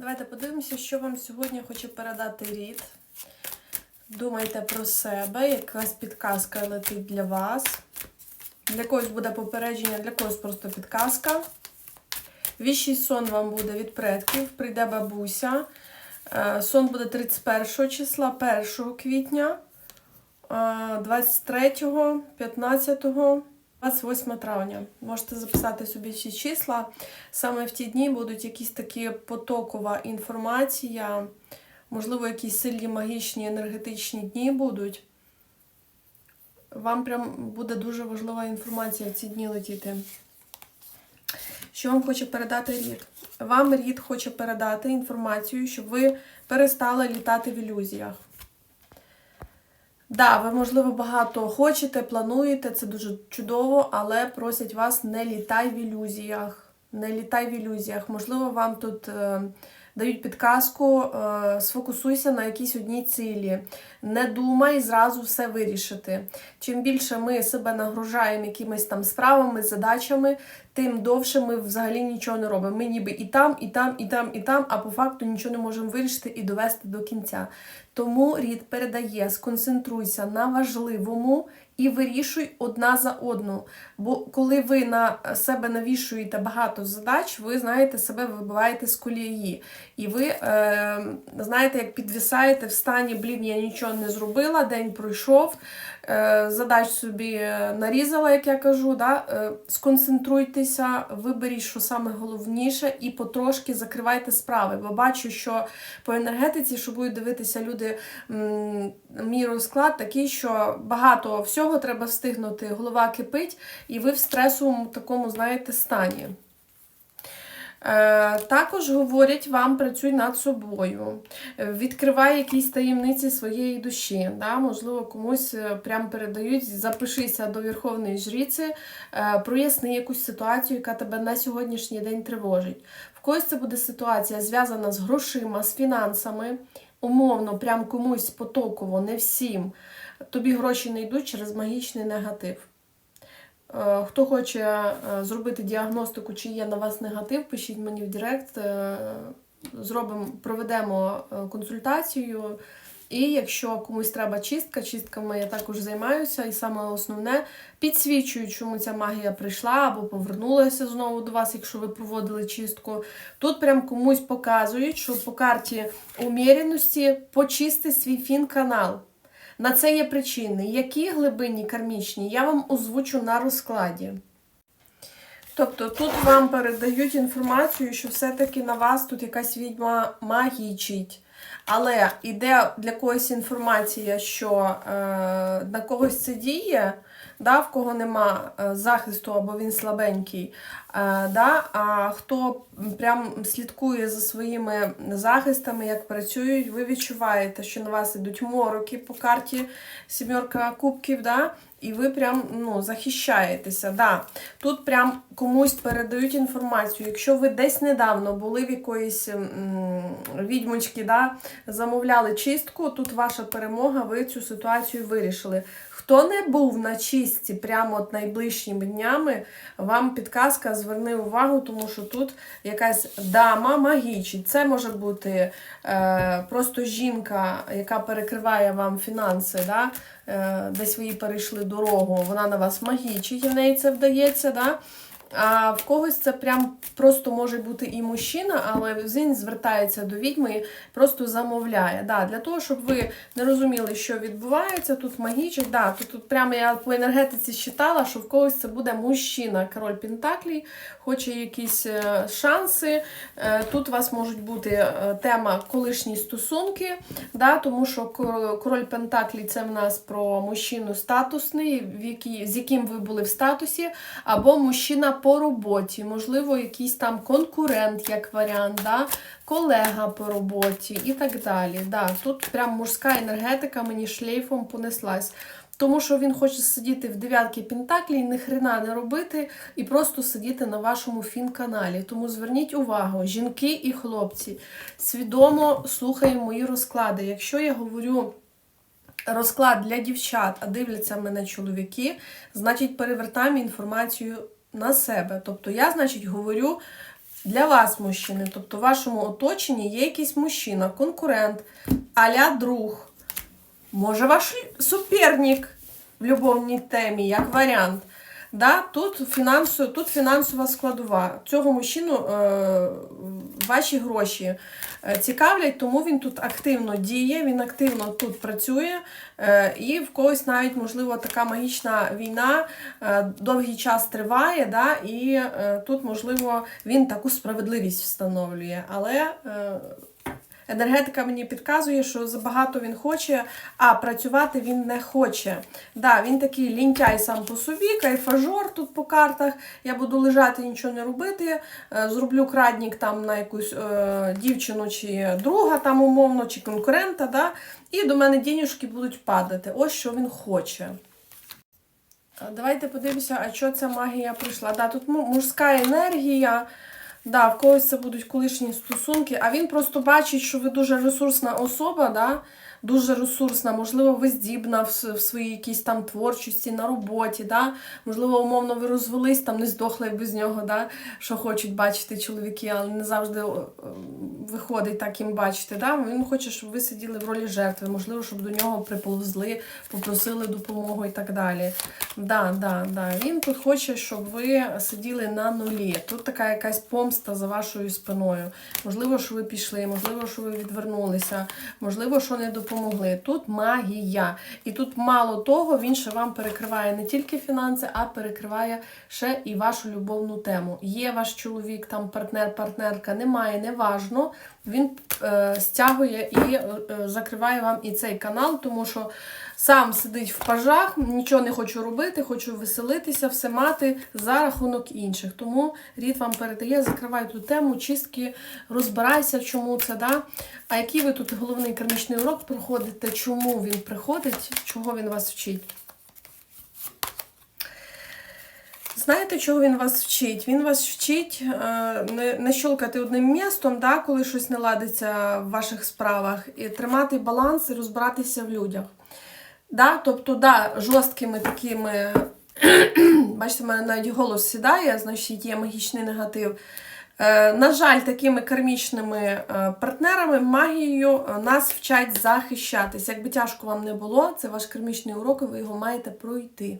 Давайте подивимося, що вам сьогодні хоче передати рід. Думайте про себе, якась підказка летить для вас. Для когось буде попередження, для когось просто підказка. Віщий сон вам буде від предків, прийде бабуся. Е, Сон буде 31 числа, 1 квітня, е, 23, 15, 28 травня. Можете записати собі ці числа. Саме в ті дні будуть якісь такі потокова інформація, можливо, якісь сильні магічні енергетичні дні будуть. Вам прям буде дуже важлива інформація в ці дні летіти. Що вам хоче передати рід? Вам рід хоче передати інформацію, щоб ви перестали літати в ілюзіях. Да, ви, можливо, багато хочете, плануєте, це дуже чудово, але просять вас не літай в ілюзіях. Не літай в ілюзіях. Можливо, вам тут е, дають підказку, е, сфокусуйся на якійсь одній цілі. Не думай зразу все вирішити. Чим більше ми себе нагружаємо якимись там справами, задачами, тим довше ми взагалі нічого не робимо. Ми ніби і там, і там, і там, і там, а по факту нічого не можемо вирішити і довести до кінця. Тому рід передає, сконцентруйся на важливому і вирішуй одна за одну. Бо коли ви на себе навішуєте багато задач, ви знаєте, себе вибиваєте з колії. І ви е, знаєте, як підвисаєте в стані, блін, я нічого не зробила, день пройшов, задач собі нарізала, як я кажу. Да? Е, сконцентруйтеся, виберіть, що саме головніше, і потрошки закривайте справи. Бо бачу, що по енергетиці, що будуть дивитися люди, мій розклад такий, що багато всього треба встигнути, голова кипить, і ви в стресовому такому, знаєте, стані. Е, також говорять вам працюй над собою, Е, відкривай якісь таємниці своєї душі. Да? Можливо, комусь е, прям передають, запишися до Верховної Жріці, проясни якусь ситуацію, яка тебе на сьогоднішній день тривожить. В когось це буде ситуація зв'язана з грошима, з фінансами. Умовно, прям комусь потоково, не всім. Тобі гроші не йдуть через магічний негатив. Е, Хто хоче е, зробити діагностику, чи є на вас негатив, пишіть мені в Директ, е, зробимо, проведемо консультацію. І якщо комусь треба чистка, чистками я також займаюся, і саме основне підсвічую, чому ця магія прийшла або повернулася знову до вас, якщо ви проводили чистку. Тут прям комусь показують, що по карті уміряності почисти свій фін-канал. На це є причини. Які глибинні кармічні, я вам озвучу на розкладі. Тобто тут вам передають інформацію, що все-таки на вас тут якась відьма магічить. Але іде для когось інформація, що е, на когось це діє, да, в кого нема е, захисту або він слабенький. Е, да, а хто прям слідкує за своїми захистами, як працюють, ви відчуваєте, що на вас ідуть мороки по карті сімерка кубків, да, і ви прям ну, захищаєтеся. Да. Тут прям комусь передають інформацію. Якщо ви десь недавно були в якоїсь відьмочки, да, замовляли чистку, тут ваша перемога, ви цю ситуацію вирішили. Хто не був на чистці прямо от найближчими днями, вам підказка зверни увагу, тому що тут якась дама магічить. Це може бути е, просто жінка, яка перекриває вам фінанси, да? е, десь ви їй перейшли дорогу, вона на вас магічить, і в неї це вдається. Да? А в когось це прям просто може бути і мужчина, але він звертається до відьми і просто замовляє. Да, Для того, щоб ви не розуміли, що відбувається, тут магічить. Да, тут, тут прямо я по енергетиці считала, що в когось це буде мужчина, король Пентаклій, хоче якісь е, шанси. Е, Тут у вас можуть бути е, тема колишні стосунки, да, тому що король Пентаклі це в нас про мужчину статусний, в якій, з яким ви були в статусі, або мужчина по роботі, можливо, якийсь там конкурент, як варіант, да, колега по роботі і так далі. Да, Тут прям мужська енергетика мені шлейфом понеслась. Тому що він хоче сидіти в дев'ятки Пентаклі ні хрена не робити, і просто сидіти на вашому фін-каналі. Тому зверніть увагу, жінки і хлопці, свідомо слухаємо мої розклади. Якщо я говорю розклад для дівчат, а дивляться мене чоловіки, значить перевертаємо інформацію на себе. Тобто я, значить, говорю для вас мужчини. Тобто в вашому оточенні є якийсь мужчина, конкурент, аля друг. Може, ваш суперник в любовній темі, як варіант. Да, тут, фінансу, тут фінансова складова. Цього мужчину е, ваші гроші е, цікавлять, тому він тут активно діє, він активно тут працює. Е, і в когось навіть, можливо, така магічна війна е, довгий час триває, да, і тут, можливо, він таку справедливість встановлює. Але. Е, Енергетика мені підказує, що забагато він хоче, а працювати він не хоче. Да, Він такий лінтяй сам по собі, кайфажор тут по картах. Я буду лежати, нічого не робити. е, Зроблю крадник там на якусь е, дівчину чи друга, там умовно, чи конкурента. Да? І до мене денюжки будуть падати. Ось що він хоче. Давайте подивимося, а що ця магія прийшла. Да, тут мужська енергія. Да, в когось це будуть колишні стосунки, а він просто бачить, що ви дуже ресурсна особа, да? дуже ресурсна, можливо, ви здібна в, в своїй якійсь там творчості, на роботі, да? можливо, умовно, ви розвелись, там не здохли без нього, да? що хочуть бачити чоловіки, але не завжди о, виходить так їм бачити. Да? Він хоче, щоб ви сиділи в ролі жертви, можливо, щоб до нього приповзли, попросили допомогу і так далі. Да, да, да. Він тут хоче, щоб ви сиділи на нулі. Тут така якась помста за вашою спиною. Можливо, що ви пішли, можливо, що ви відвернулися, можливо, що не допомогли. Тут магія. І тут мало того, він ще вам перекриває не тільки фінанси, а перекриває ще і вашу любовну тему. Є ваш чоловік, там партнер, партнерка, немає, неважно. Він е, стягує і е, закриває вам і цей канал, тому що сам сидить в пажах, нічого не хочу робити, хочу веселитися, все мати за рахунок інших. Тому рід вам передає, закривай ту тему, чистки, розбирайся, чому це. Да? А який ви тут головний кармічний урок проходите, чому він приходить, чого він вас вчить? Знаєте, чого він вас вчить? Він вас вчить е, не, не щолкати одним містом, да, коли щось не ладиться в ваших справах, і тримати баланс і розбиратися в людях. Да? Тобто, да, жорсткими такими, бачите, в мене навіть голос сідає, значить є магічний негатив. Е, на жаль, такими кармічними е, партнерами, магією нас вчать захищатись. Якби тяжко вам не було, це ваш кармічний урок, і ви його маєте пройти.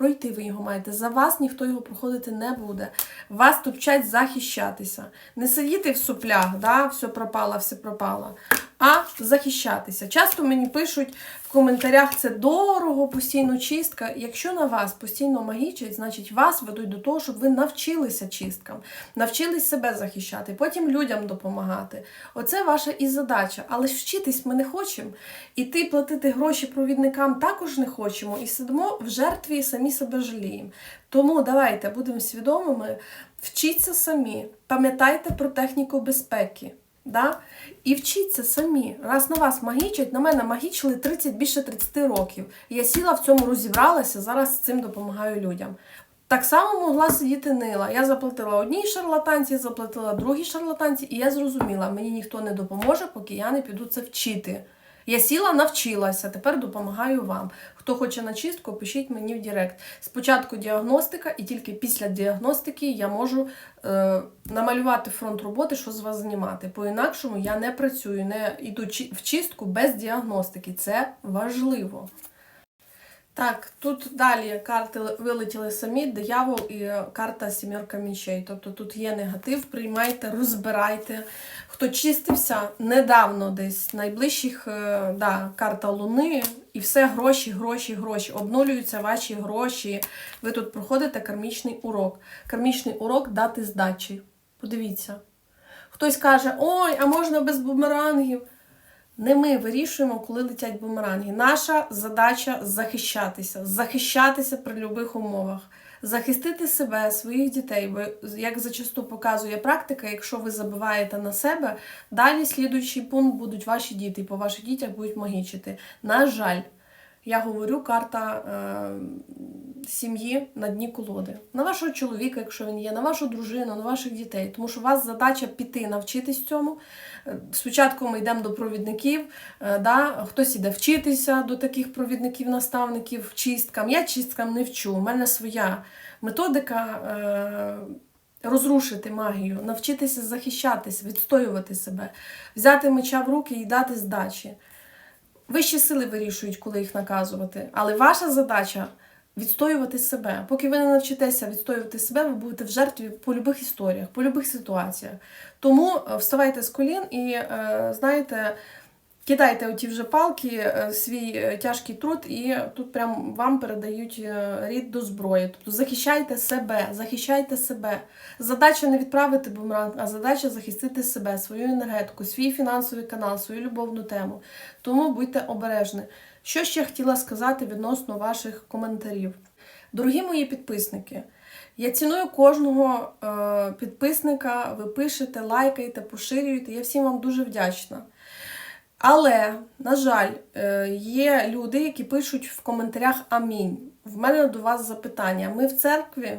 Пройти ви його маєте. За вас ніхто його проходити не буде. Вас тут захищатися. Не сидіти в суплях, да, все пропало, все пропало, а захищатися. Часто мені пишуть в коментарях, це дорого, постійно чистка. Якщо на вас постійно магічать, значить вас ведуть до того, щоб ви навчилися чисткам, навчились себе захищати, потім людям допомагати. Оце ваша і задача. Але ж вчитись ми не хочемо. Іти платити гроші провідникам також не хочемо. І сидимо в жертві і самі себе жаліємо. Тому давайте будемо свідомими, вчіться самі, пам'ятайте про техніку безпеки. Да? І вчіться самі. Раз на вас магічать, на мене магічили 30, більше 30 років. Я сіла в цьому розібралася, зараз з цим допомагаю людям. Так само могла сидіти нила. Я заплатила одній шарлатанці, заплатила другій шарлатанці, і я зрозуміла, мені ніхто не допоможе, поки я не піду це вчити. Я сіла, навчилася, тепер допомагаю вам. Хто хоче на чистку, пишіть мені в Директ. Спочатку діагностика, і тільки після діагностики я можу е, намалювати фронт роботи, що з вас знімати. По-інакшому я не працюю, не йду в чистку без діагностики. Це важливо. Так, тут далі карти вилетіли самі, диявол і е, карта сімерка мічей. Тобто тут є негатив, приймайте, розбирайте. Хто чистився недавно десь, найближчих е, да, карта Луни, і все гроші, гроші, гроші. Обнулюються ваші гроші. Ви тут проходите кармічний урок. Кармічний урок дати здачі. Подивіться. Хтось каже, ой, а можна без бумерангів. Не ми вирішуємо, коли летять бумеранги. Наша задача захищатися, захищатися при будь-яких умовах, захистити себе, своїх дітей. Бо, як зачасту показує практика, якщо ви забиваєте на себе, далі слідуючий пункт будуть ваші діти, і по ваших дітях будуть магічити. На жаль, я говорю, карта е, сім'ї на дні колоди. На вашого чоловіка, якщо він є, на вашу дружину, на ваших дітей. Тому що у вас задача піти навчитись цьому. Е, Спочатку ми йдемо до провідників, е, да? хтось іде вчитися до таких провідників, наставників, чисткам. Я чисткам не вчу. У мене своя методика. Е, розрушити магію, навчитися захищатись, відстоювати себе, взяти меча в руки і дати здачі. Вищі сили вирішують, коли їх наказувати. Але ваша задача відстоювати себе. Поки ви не навчитеся відстоювати себе, ви будете в жертві по любих історіях, по любих ситуаціях. Тому е, вставайте з колін і е, знаєте. Кидайте оті вже палки, е, свій е, тяжкий труд, і тут прям вам передають е, рід до зброї. Тобто захищайте себе, захищайте себе. Задача не відправити бумеранг, а задача захистити себе, свою енергетику, свій фінансовий канал, свою любовну тему. Тому будьте обережні. Що ще хотіла сказати відносно ваших коментарів? Дорогі мої підписники, я ціную кожного підписника, ви пишете, лайкаєте, поширюєте. Я всім вам дуже вдячна. Але, на жаль, е, є люди, які пишуть в коментарях Амінь. В мене до вас запитання. Ми в церкві?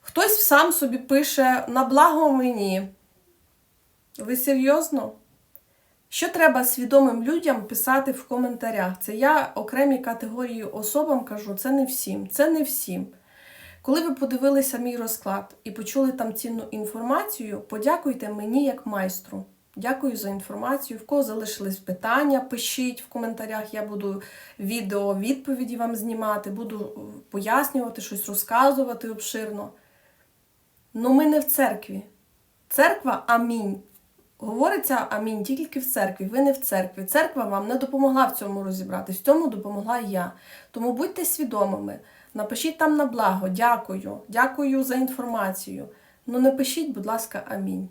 Хтось сам собі пише на благо мені. Ви серйозно? Що треба свідомим людям писати в коментарях? Це я окремій категорії особам кажу, це не всім. Це не всім. Коли ви подивилися мій розклад і почули там цінну інформацію, подякуйте мені як майстру. Дякую за інформацію. В кого залишились питання, пишіть в коментарях. Я буду відео відповіді вам знімати, буду пояснювати, щось розказувати обширно. Ну ми не в церкві. Церква амінь. Говориться амінь тільки в церкві. Ви не в церкві. Церква вам не допомогла в цьому розібратись. В цьому допомогла я. Тому будьте свідомими. Напишіть там на благо. Дякую. Дякую за інформацію. Ну не пишіть, будь ласка, амінь.